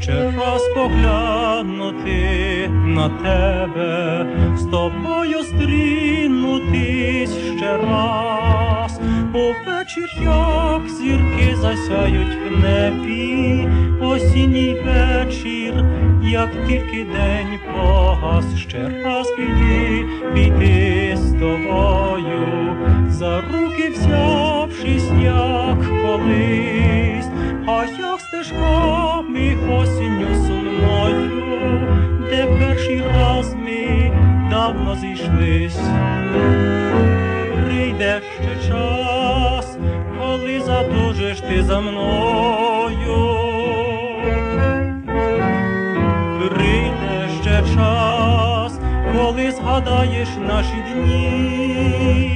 Ще раз поглянути на тебе, з тобою стрінутись ще раз, увечір, як зірки засяють в небі, осінній вечір, як тільки день погас, ще раз піти, піти з тобою, за руки взявшись, як колись, а як стежками осінню сумною, де перший раз ми давно зійшлись. Прийде ще час, коли задужиш ти за мною. Прийде ще час, коли згадаєш наші дні.